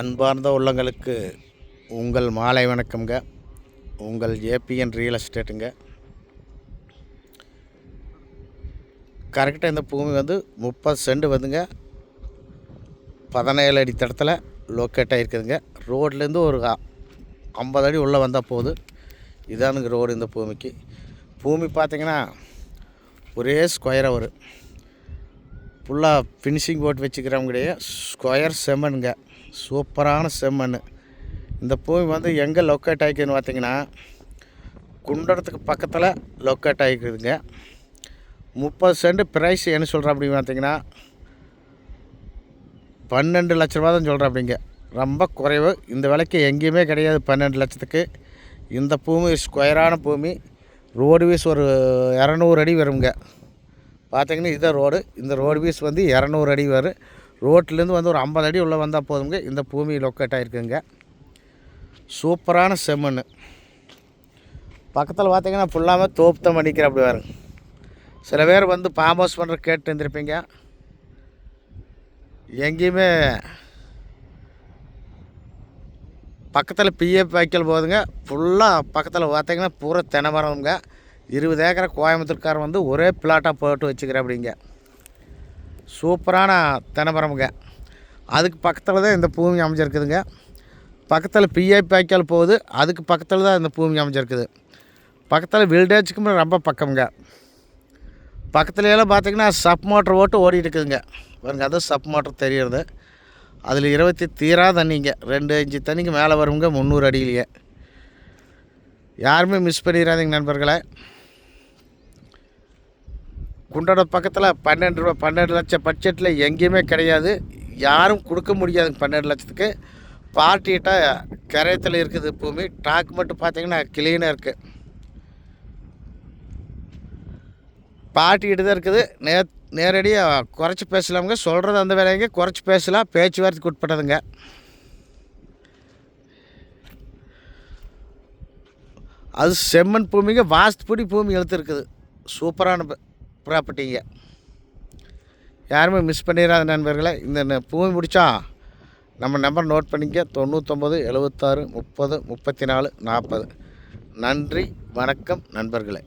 அன்பார்ந்த உள்ளங்களுக்கு உங்கள் மாலை வணக்கம்ங்க. உங்கள் ஏபிஎன் ரியல் எஸ்டேட்டுங்க கரெக்டாக இந்த பூமி வந்து முப்பது செண்டு வந்துங்க. பதினேழு அடி தடத்தில் லொக்கேட் ஆகிருக்குதுங்க ரோட்லேருந்து ஒரு ஐம்பது அடி உள்ளே வந்தால் போகுது இதானுங்க ரோடு இந்த பூமிக்கு. பூமி பார்த்திங்கன்னா ஒரே ஸ்கொயராக வரும் ஃபுல்லாக ஃபினிஷிங் போட்டு வச்சுக்கிறவங்களுடைய ஸ்கொயர் செம்மனுங்க சூப்பரான செம்மண் இந்த பூமி வந்து எங்கே லொக்கேட் ஆகிக்குதுன்னு பார்த்தீங்கன்னா குண்டடத்துக்கு பக்கத்தில் லொக்கேட் ஆகிக்குதுங்க முப்பது சென்ட் ப்ரைஸ் என்ன சொல்கிறேன் அப்படின்னு பார்த்தீங்கன்னா பன்னெண்டு லட்ச ரூபா தான் சொல்கிறேன் அப்படிங்க. ரொம்ப குறைவு. இந்த விலைக்கு எங்கேயுமே கிடையாது பன்னெண்டு லட்சத்துக்கு. இந்த பூமி ஸ்கொயரான பூமி ரோடு வீஸ் ஒரு இரநூறு அடி வருங்க. பார்த்தீங்கன்னா இதுதான் ரோடு. இந்த ரோடு வீஸ் வந்து இரநூறு அடி வரும். ரோட்லேருந்து வந்து ஒரு ஐம்பது அடி உள்ளே வந்தால் போதுங்க. இந்த பூமி லொக்கேட் ஆகிருக்குங்க சூப்பரான செம்மண். பக்கத்தில் பார்த்தீங்கன்னா ஃபுல்லாமே தோப்பு தான் பண்ணிக்கிற அப்படி வரும் சில பேர் வந்து ஃபார்ம் ஹவுஸ் பண்ணுற கேட்டு இருந்திருப்பீங்க. எங்கேயுமே பக்கத்தில் பிஎஃப் வைக்கல் போகுதுங்க ஃபுல்லாக பக்கத்தில் பார்த்தீங்கன்னா பூரா தென்னை மரம்ங்க. இருபது ஏக்கரை கோயம்புத்தூர்காரன் வந்து ஒரே பிளாட்டாக போட்டு வச்சுக்கிறேன் அப்படிங்க. சூப்பரான தென்னை அதுக்கு பக்கத்தில் தான் இந்த பூமி அமைஞ்சிருக்குதுங்க. பக்கத்தில் பிஐ வாய்க்கால் போகுது. அதுக்கு பக்கத்தில் தான் இந்த பூமி அமைஞ்சிருக்குது. பக்கத்தில் வில்டேஜுக்கும் ரொம்ப பக்கம்ங்க. பக்கத்துலலாம் பார்த்தீங்கன்னா சப் மோட்டர் ஓட்டு ஓடிட்டு இருக்குதுங்க. பாருங்க அதுவும் சப் மோட்டர் தெரியுறது. அதில் இருபத்தி தீரா தண்ணிங்க. ரெண்டு இன்ச்சு தண்ணிக்கு மேலே வருங்க முந்நூறு அடியிலேயே. யாருமே மிஸ் பண்ணிடாதீங்க நண்பர்களே. குண்டோட பக்கத்தில் பன்னெண்டு ரூபா பன்னெண்டு லட்சம் பட்ஜெட்டில் எங்கேயுமே கிடையாது. யாரும் கொடுக்க முடியாது பன்னெண்டு லட்சத்துக்கு. பார்ட்டிகிட்ட கரையத்தில் இருக்குது பூமி. டாக் மட்டும் பார்த்தீங்கன்னா கிளீனாக இருக்குது பார்ட்டிகிட்டு தான் இருக்குது. நே நேரடியாக குறைச்சி பேசலாமுங்க. சொல்கிறது அந்த வேலைங்க. குறைச்சி பேசலாம் பேச்சுவார்த்தைக்கு உட்பட்டதுங்க அது செம்மண் பூமிங்க. வாஸ்துப்படி பூமி எழுத்துருக்குது சூப்பரான ப்ராப்பர்ட்டிங்க யாருமே மிஸ் பண்ணிடாத நண்பர்களே இந்த ந- பூமி முடித்தா நம்ம நம்பர் நோட் பண்ணிக்க தொண்ணூற்றொம்பது எழுபத்தாறு முப்பது முப்பத்தி நாலு நாற்பது நன்றி வணக்கம் நண்பர்களே.